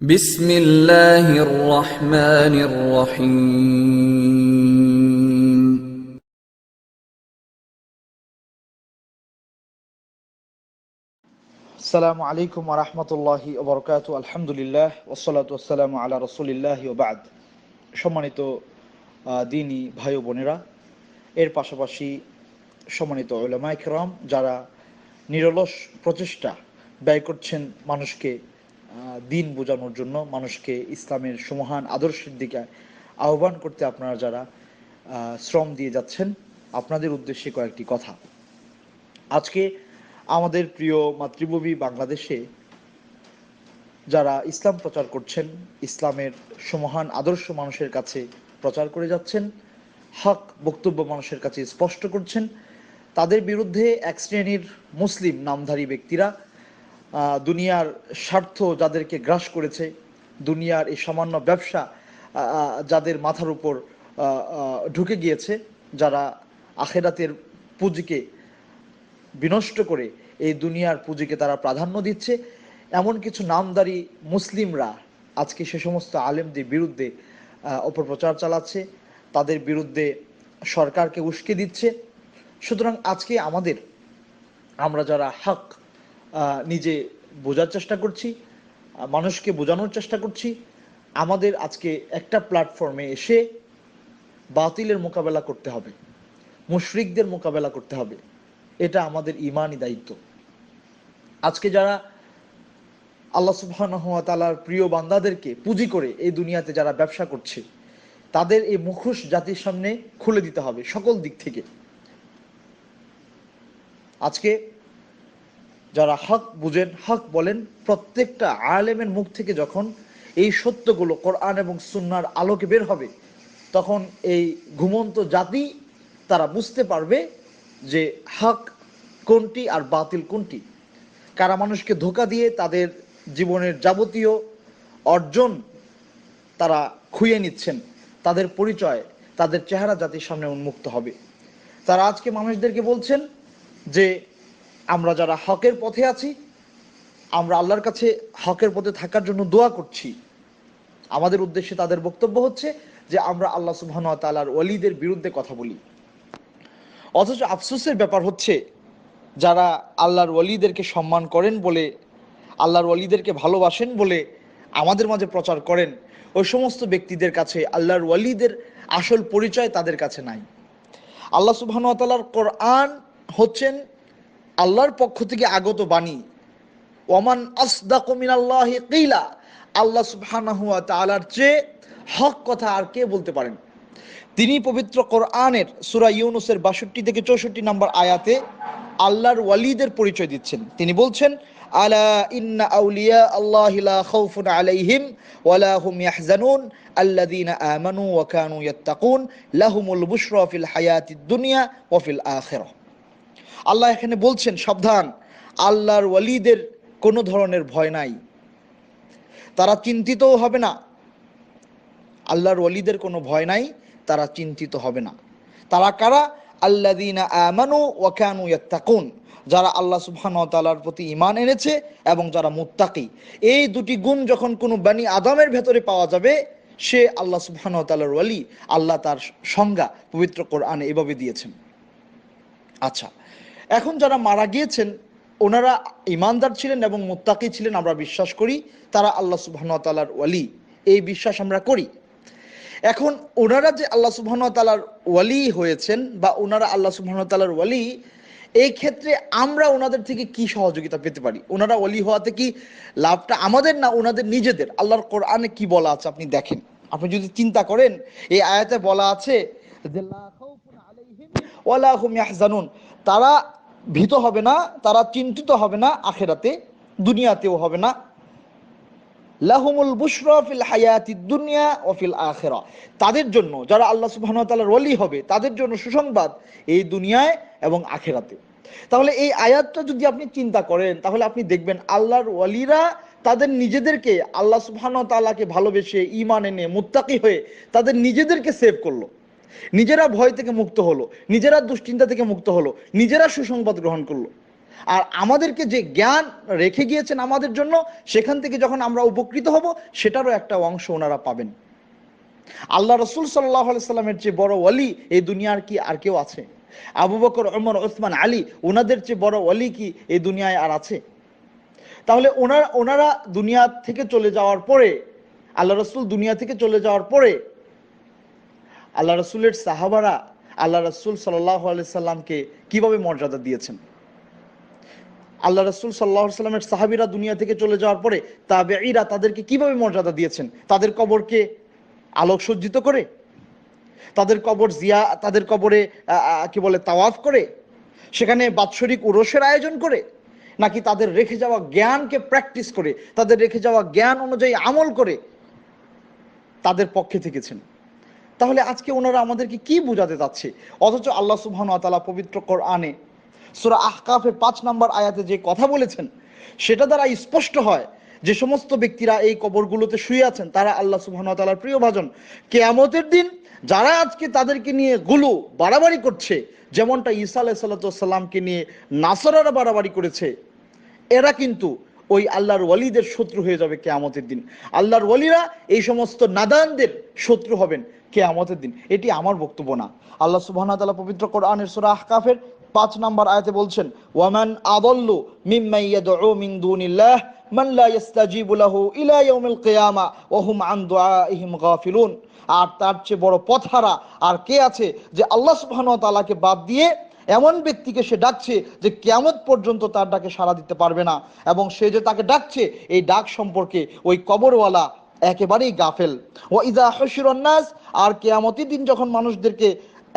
بسم الله الرحمن الرحيم আসসালামু আলাইকুম রহমতুল্লাহি ওবরকাত আলহামদুলিল্লাহ ওসলাত ওসালাম আলা রসুলিল্লাহ ওবাদ সম্মানিত আহ, দিনী ভাই ও বোনেরা এর পাশাপাশি সম্মানিত ওলামাইকরাম যারা নিরলস প্রচেষ্টা ব্যয় করছেন মানুষকে আহ, দিন বোঝানোর জন্য মানুষকে ইসলামের সমহান আদর্শের দিকে আহ্বান করতে আপনারা যারা শ্রম দিয়ে যাচ্ছেন, আপনাদের উদ্দেশ্যে কয়েকটি কথা। আজকে আমাদের প্রিয় মাতৃভূমি বাংলাদেশে যারা ইসলাম প্রচার করছেন, ইসলামের সমহান আদর্শ মানুষের কাছে প্রচার করে যাচ্ছেন, হক বক্তব্য মানুষের কাছে স্পষ্ট করছেন, তাদের বিরুদ্ধে এক শ্রেণির মুসলিম নামধারী ব্যক্তিরা দুনিয়ার স্বার্থ যাদেরকে গ্রাস করেছে, দুনিয়ার এই সামান্য ব্যবসা যাদের মাথার উপর ঢুকে গিয়েছে, যারা আখেরাতের পুঁজিকে বিনষ্ট করে এই দুনিয়ার পুঁজিকে তারা প্রাধান্য দিচ্ছে। এমন কিছু নামদারি মুসলিমরা আজকে সে সমস্ত আলেমদের বিরুদ্ধে অপপ্রচার চালাচ্ছে, তাদের বিরুদ্ধে সরকারকে উস্কে দিচ্ছে। সুতরাং আজকে আমাদের, আমরা যারা হক নিজে বোঝার চেষ্টা করছি মানুষকে বোঝানোর চেষ্টা করছি। আমাদের আজকে একটা প্ল্যাটফর্মে এসে বাতিলের মোকাবেলা করতে হবে, মুশরিকদের মোকাবেলা করতে হবে, এটা আমাদের ইমানই দায়িত্ব। আজকে যারা আল্লাহ তাআলার প্রিয় বান্দাদেরকে পুঁজি করে এই দুনিয়াতে যারা ব্যবসা করছে, তাদের এই মুখোশ জাতির সামনে খুলে দিতে হবে সকল দিক থেকে। আজকে যারা হক বুঝেন, হক বলেন, প্রত্যেকটা আলেমের মুখ থেকে যখন এই সত্যগুলো কোরআন এবং সুন্নার আলোকে বের হবে, তখন এই ঘুমন্ত জাতি তারা বুঝতে পারবে যে হক কোনটি আর বাতিল কোনটি। কারা মানুষকে ধোকা দিয়ে তাদের জীবনের যাবতীয় অর্জন তারা খুইয়ে নিচ্ছেন, তাদের পরিচয়, তাদের চেহারা জাতির সামনে উন্মুক্ত হবে। তারা আজকে মানুষদেরকে বলছেন যে আমরা যারা হকের পথে আছি, আমরা আল্লাহর কাছে হকের পথে থাকার জন্য দোয়া করছি। আমাদের উদ্দেশ্যে তাদের বক্তব্য হচ্ছে যে আমরা আল্লাহ সুবহান তালার ওয়ালিদের বিরুদ্ধে কথা বলি। অথচ আফসোসের ব্যাপার হচ্ছে, যারা আল্লাহর ওয়ালিদেরকে সম্মান করেন বলে, আল্লাহর ওয়ালিদেরকে ভালোবাসেন বলে আমাদের মাঝে প্রচার করেন, ওই সমস্ত ব্যক্তিদের কাছে আল্লাহর ওয়ালিদের আসল পরিচয় তাদের কাছে নাই। আল্লাহ সুবহানুয়াতালার কোরআন হচ্ছেন আল্লাহর পক্ষ থেকে আগত বাণী। ওমান আসদাকু মিনাল্লাহি কিলা, আল্লাহ সুবহানাহু ওয়া তাআলার চেয়ে হক কথা আর কে বলতে পারেন? তিনি পবিত্র কোরআনের সুরা ইউনুসের 62 থেকে 64 নম্বর আয়াতে আল্লাহর ওয়ালিদের পরিচয় দিচ্ছেন। তিনি বলছেন, আলা ইন্না আউলিয়া আল্লাহি লা খাউফুন আলাইহিম ওয়ালা হুম ইয়াহজানুন। আল্লাযীনা আমানু ওয়া কানু ইয়াত্তাকুন, লাহুমুল বুশরা ফিল হায়াতিদ দুনিয়া ওয়া ফিল আখিরাহ আল্লাহ এখানে বলছেন, সাবধান, আল্লাহর ওয়ালিদের কোনো ধরনের ভয় নাই। তারা চিন্তিতও হবে না। আল্লাহর ওয়ালিদের কোনো ভয় নাই, তারা চিন্তিত হবে না। তারা কারা? আল্লাদিনা আমানু ওয়াকানু ইয়াত্তাকুন। যারা আল্লাহ সুবহানাহু ওয়া তাআলার প্রতি ঈমান এনেছে এবং যারা মুত্তাকি। এই দুটি গুণ যখন কোনো বানি আদমের ভেতরে পাওয়া যাবে, সে আল্লাহ সুবহানাহু ওয়া তাআলার ওয়ালি, আল্লাহ তার সংজ্ঞা পবিত্র কোরআনে এভাবে দিয়েছেন। আচ্ছা এখন যারা মারা গিয়েছেন, ওনারা ইমানদার ছিলেন এবং মুত্তাকি ছিলেন, আমরা বিশ্বাস করি, তারা আল্লাহ ওয়া ওয়ালি, এই বিশ্বাস আমরা করি। এখন ওনারা যে আল্লাহ ওয়া ওয়ালি হয়েছেন বা ওনারা আল্লাহ ওয়া ওয়ালি, এই ক্ষেত্রে আমরা ওনাদের থেকে কি সহযোগিতা পেতে পারি? ওনারা ওয়ালি হওয়াতে কি লাভটা আমাদের না ওনাদের নিজেদের? আল্লাহর কোরআনে কি বলা আছে আপনি দেখেন। আপনি যদি চিন্তা করেন, এই আয়াতে বলা আছে যে ওয়ালা তারা ভীত হবে না, তারা চিন্তিত হবে না, আখেরাতে, দুনিয়াতেও হবে না। লাহুমুল বুশরা ফিল হায়াতি দুনিয়া ও ফিল আখিরা। তাদের জন্য, যারা আল্লাহ সুবহানাহু ওয়া তাআলার ওয়ালি হবে, তাদের জন্য সুসংবাদ এই দুনিয়ায় এবং আখেরাতে। তাহলে এই আয়াতটা যদি আপনি চিন্তা করেন, তাহলে আপনি দেখবেন আল্লাহর ওয়ালিরা তাদের নিজেদেরকে, আল্লাহ সুবহানাহু ওয়া তাআলাকে ভালোবেসে, ঈমান এনে, মুত্তাকি হয়ে তাদের নিজেদেরকে সেভ করল। নিজেরা ভয় থেকে মুক্ত হলো, নিজেরা দুশ্চিন্তা থেকে মুক্ত হলো, নিজেরা সুসংবাদ গ্রহণ করল। আর আমাদেরকে যে জ্ঞান রেখে গিয়েছেন আমাদের জন্য, সেখান থেকে যখন আমরা উপকৃত হব, সেটারও একটা অংশ ওনারা পাবেন। আল্লাহ রসুল সাল্লাহ সাল্লামের চেয়ে বড় অলি এই দুনিয়ার কি আর কেউ আছে? আবু বকর ওমর ওসমান আলী ওনাদের চেয়ে বড় অলি কি এই দুনিয়ায় আর আছে? তাহলে ওনারা ওনারা দুনিয়া থেকে চলে যাওয়ার পরে, আল্লাহ রসুল দুনিয়া থেকে চলে যাওয়ার পরে আল্লাহ রসুলের সাহাবারা আল্লাহ রসুল সাল্লাহ সাল্লামকে কীভাবে মর্যাদা দিয়েছেন? আল্লাহ রসুল সাল্লাহ সাল্লামের সাহাবিরা দুনিয়া থেকে চলে যাওয়ার পরে তাবেঈরা তাদেরকে কীভাবে মর্যাদা দিয়েছেন? তাদের কবরকে আলোকসজ্জিত করে? তাদের কবর জিয়া, তাদের কবরে কি বলে, তাওয়াফ করে? সেখানে বাৎসরিক উরসের আয়োজন করে? নাকি তাদের রেখে যাওয়া জ্ঞানকে প্র্যাকটিস করে? তাদের রেখে যাওয়া জ্ঞান অনুযায়ী আমল করে? তাদের পক্ষে থেকেছেন। তাহলে আজকে ওনারা আমাদেরকে কি বোঝাতে চাচ্ছে? অথচ আল্লাহ সুবহান তাআলা পবিত্র কোরআনে সূরা আহকাফের পাঁচ নম্বর আয়াতে যে কথা বলেছেন, সেটা দ্বারা স্পষ্ট হয় যে সমস্ত ব্যক্তিরা এই কবরগুলোতে শুয়ে আছেন, তারা আল্লাহ সুবহান প্রিয় ভাজন। কেয়ামতের দিন যারা আজকে তাদেরকে নিয়ে গুলো বাড়াবাড়ি করছে, যেমনটা আলাইহিস সালামকে নিয়ে নাসরারা বাড়াবাড়ি করেছে, এরা কিন্তু ওই আল্লাহর ওয়ালিদের শত্রু হয়ে যাবে কেয়ামতের দিন। আল্লাহর ওয়ালিরা এই সমস্ত নাদানদের শত্রু হবেন। কেয়ামতের দিন। এটি আমার বক্তব্য না। আল্লাহ সুবহানাহু ওয়া তাআলা পবিত্র কোরআনের সূরা আহকাফের পাঁচ নম্বর আয়াতে বলছেন, ওয়ামান আদাল্লু মিম্মান ইয়াদউ মিন দুনিল্লাহ, মান লা আর তার চেয়ে বড় পথহারা আর কে আছে যে আল্লাহ তাআলাকে বাদ দিয়ে এমন ব্যক্তিকে সে ডাকছে যে কেয়ামত পর্যন্ত তার ডাকে সাড়া দিতে পারবে না। এবং সে যে তাকে ডাকছে, এই ডাক সম্পর্কে ওই কবরওয়ালা একেবারেই গাফেল। ও ইদা হসিরন নাস আর কেয়ামতের দিন যখন মানুষদেরকে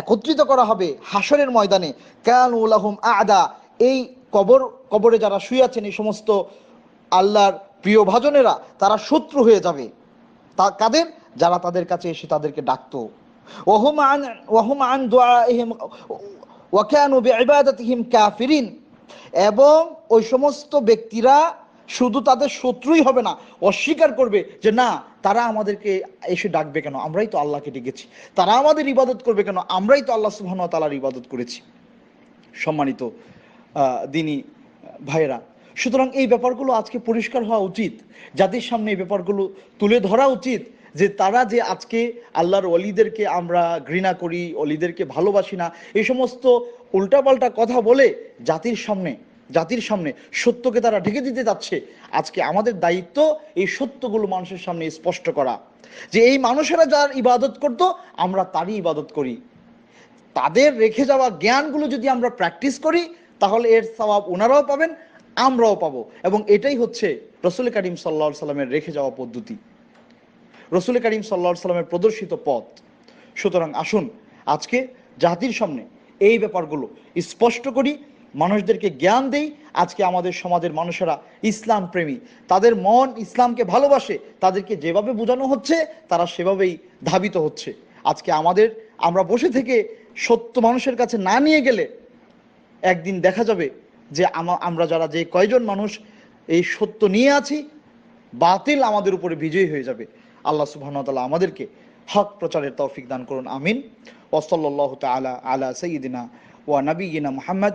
একত্রিত করা হবে হাসরের ময়দানে, কেন উলাহুম আদা, এই কবর, কবরে যারা শুয়ে আছেন, এই সমস্ত আল্লাহর প্রিয় ভাজনেরা, তারা শত্রু হয়ে যাবে। তা কাদের? যারা তাদের কাছে এসে তাদেরকে ডাকতো। ওহুম আন ওহুম আন দুআইহিম ওয়াকানু বিইবাদাতিহিম কাফিরিন, এবং ওই সমস্ত ব্যক্তিরা শুধু তাদের শত্রুই হবে না, অস্বীকার করবে যে না, তারা আমাদেরকে এসে ডাকবে কেন? আমরাই তো আল্লাহকে ডেকেছি। তারা আমাদের ইবাদত করবে কেন? আমরাই তো আল্লাহ সুবহানাহু ওয়া তাআলার ইবাদত করেছি। সম্মানিত দিনী ভাইয়েরা, সুতরাং এই ব্যাপারগুলো আজকে পরিষ্কার হওয়া উচিত। জাতির সামনে এই ব্যাপারগুলো তুলে ধরা উচিত, যে তারা যে আজকে আল্লাহর অলিদেরকে আমরা ঘৃণা করি অলিদেরকে ভালোবাসি না, এই সমস্ত উল্টাপাল্টা কথা বলে জাতির সামনে জাতির সামনে সত্যকে তারা ঢেকে দিতে যাচ্ছে, আজকে আমাদের দায়িত্ব এই সত্যগুলো মানুষের সামনে স্পষ্ট করা। যে এই মানুষেরা যার ইবাদত করত, আমরা তারই ইবাদত করি। তাদের রেখে যাওয়া জ্ঞানগুলো যদি আমরা প্র্যাকটিস করি, তাহলে এর সওয়াব ওনারাও পাবেন, আমরাও পাবো। এবং এটাই হচ্ছে রসুল করিম সাল্লা সাল্লামের রেখে যাওয়া পদ্ধতি। রসুল করিম সাল্লা সাল্লামের প্রদর্শিত পথ। সুতরাং আসুন, আজকে জাতির সামনে এই ব্যাপারগুলো স্পষ্ট করি মানুষদেরকে জ্ঞান দেই, আজকে আমাদের সমাজের মানুষেরা ইসলাম প্রেমী। তাদের মন ইসলামকে ভালোবাসে, তাদেরকে যেভাবে বোঝানো হচ্ছে, তারা সেভাবেই ধাবিত হচ্ছে। আজকে আমাদের, আমরা বসে থেকে সত্য মানুষের কাছে না নিয়ে গেলে একদিন দেখা যাবে যে আমা- আমরা যারা যে কয়জন মানুষ, এই সত্য নিয়ে আছি, বাতিল আমাদের উপরে বিজয়ী হয়ে যাবে। আল্লাহ ওয়া আমাদেরকে হক প্রচারের তৌফিক দান করুন, আমিন। ওয়াসাল্লাল্লাহু তাআলা আলা সাইয়্যিদিনা ওয়া নাবিয়িনা মুহাম্মদ।